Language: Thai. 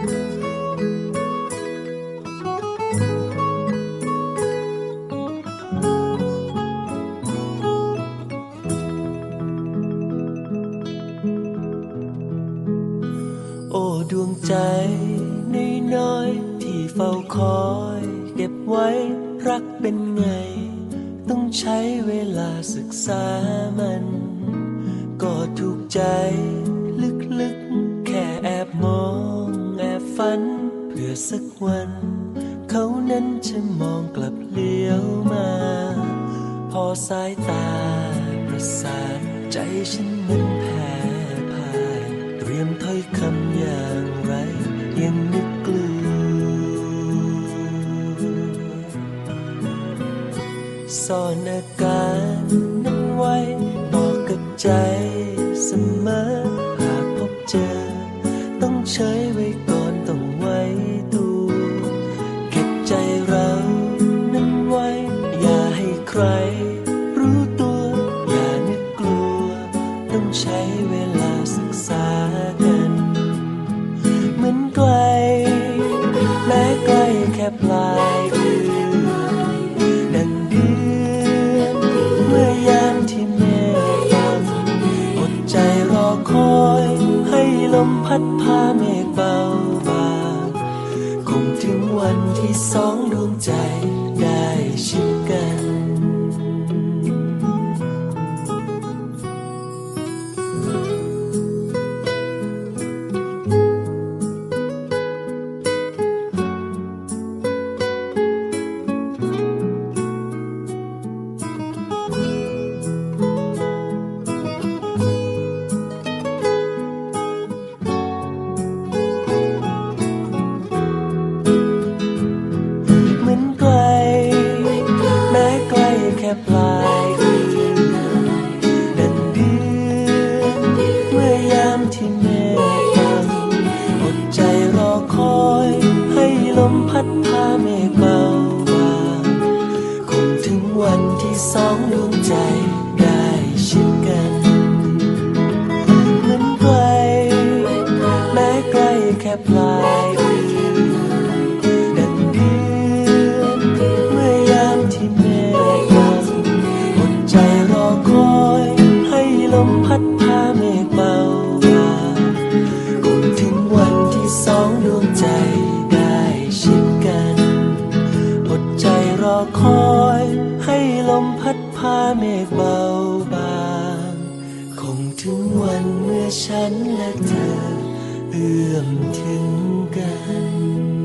โอ้ดวงใจน้อยๆที่เฝ้าคอย เก็บไว้รักเป็นไง ต้องใช้เวลาศึกษามัน ก็ถูกใจ สักวัน เขานั้นจะมองกลับเลี้ยวมา พอสายตาประสานใจฉันมันแผ่พ่าย เตรียมถ้อยคำอย่างไร ยังนึกกลัวซ่อนอาการนั้นไว้ บอกกับใจเสมอ หากพบเจอ ต้องเฉยไว้ ต้องใช้เวลาศึกษากันเหมือนไกล แม้ใกลแค่ปลายเดือนดังเดือนเมื่อยามที่เมฆดำอดใจรอคอย ให้ลมพัดพาเมฆเบาบางคงถึงวันที่สองดวงใจ ไกล แม้ใกลแค่ปลายดือนดังเดือนเมื่อยามที่เมฆบังอดใจรอคอย ให้ลมพัดพาเมฆเบาบางคงถึงวันที่สองดวงใจได้ชิดกันเหมือนไกล แม้ใกลแค่ปลาย ใจได้ชิดกัน อดใจรอคอยให้ลมพัดพาเมฆเบาบางคงถึงวันเมื่อฉันและเธอเอื้อมถึงกัน